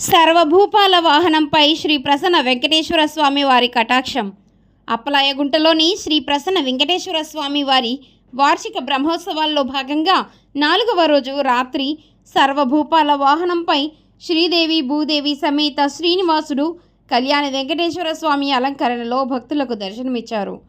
సర్వభూపాల వాహనంపై శ్రీ ప్రసన్న వెంకటేశ్వర స్వామి వారి కటాక్షం. అప్పలాయగుంటలోని శ్రీ ప్రసన్న వెంకటేశ్వర స్వామి వారి వార్షిక బ్రహ్మోత్సవాల్లో భాగంగా నాలుగవ రోజు రాత్రి సర్వభూపాల వాహనంపై శ్రీదేవి భూదేవి సమేత శ్రీనివాసుడు కళ్యాణ వెంకటేశ్వర స్వామి అలంకరణలో భక్తులకు దర్శనమిచ్చారు.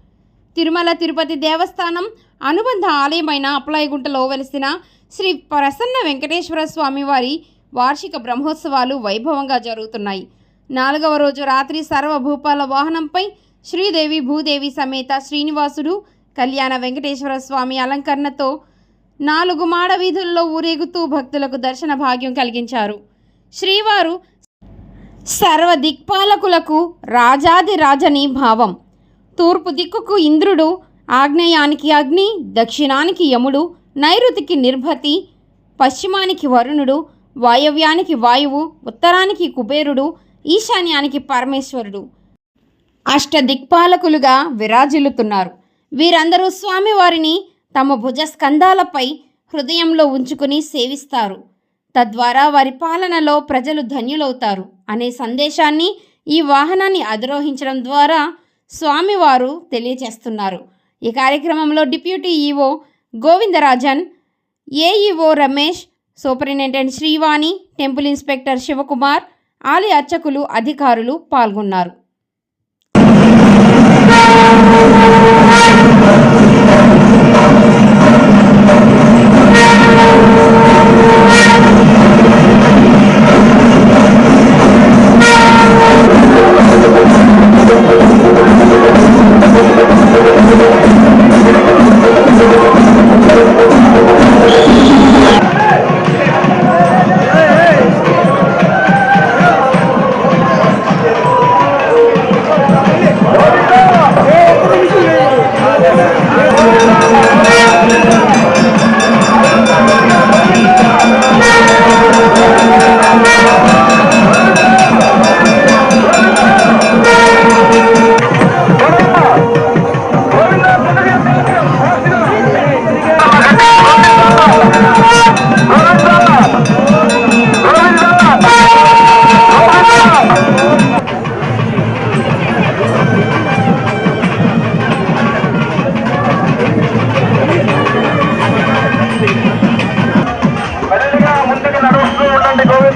తిరుమల తిరుపతి దేవస్థానం అనుబంధ ఆలయమైన అప్పలాయగుంటలో వెలిసిన శ్రీ ప్రసన్న వెంకటేశ్వర స్వామి వారి వార్షిక బ్రహ్మోత్సవాలు వైభవంగా జరుగుతున్నాయి. నాలుగవ రోజు రాత్రి సర్వభూపాల వాహనంపై శ్రీదేవి భూదేవి సమేత శ్రీనివాసుడు కళ్యాణ వెంకటేశ్వర స్వామి అలంకరణతో నాలుగు మాడ వీధుల్లో ఊరేగుతూ భక్తులకు దర్శన భాగ్యం కలిగించారు. శ్రీవారు సర్వ దిక్పాలకులకు రాజాది రాజని భావం. తూర్పు దిక్కుకు ఇంద్రుడు ఆగ్నేయానికి అగ్ని దక్షిణానికి యముడు నైరుతికి నిర్భతి పశ్చిమానికి వరుణుడు వాయవ్యానికి వాయువు ఉత్తరానికి కుబేరుడు ఈశాన్యానికి పరమేశ్వరుడు. అష్ట దిక్పాలకులుగా విరాజిల్లుతున్నారు. వీరందరూ స్వామివారిని తమ భుజస్కంధాలపై హృదయంలో ఉంచుకుని సేవిస్తారు. తద్వారా వారి పాలనలో ప్రజలు ధన్యులవుతారు అనే సందేశాన్ని ఈ వాహనాన్ని అధిరోహించడం ద్వారా స్వామివారు తెలియచేస్తున్నారు ఈ కార్యక్రమంలో deputy EO Govindarajan AEO Ramesh superintendent Srivani temple inspector Shivakumar ఆలయ అర్చకులు అధికారులు పాల్గొన్నారు.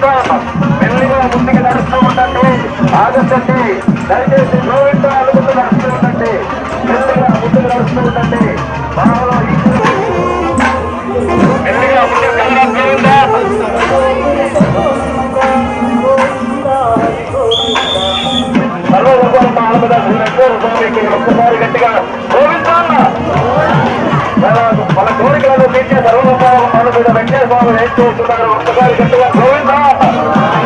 ఉండండి మెల్లిగా ముందుకు నడుస్తూ ఉండండి. ఆగండి. దయచేసి గోవింద అనుకుంటూ నడుస్తూ ఉండండి. మెల్లిగా ముందుకు నడుస్తూ ఉండండి. ಎಂಟು ವರ್ಷದ ಕಾರ್ಯಕರ್ತರು ಗೋವಿಂದ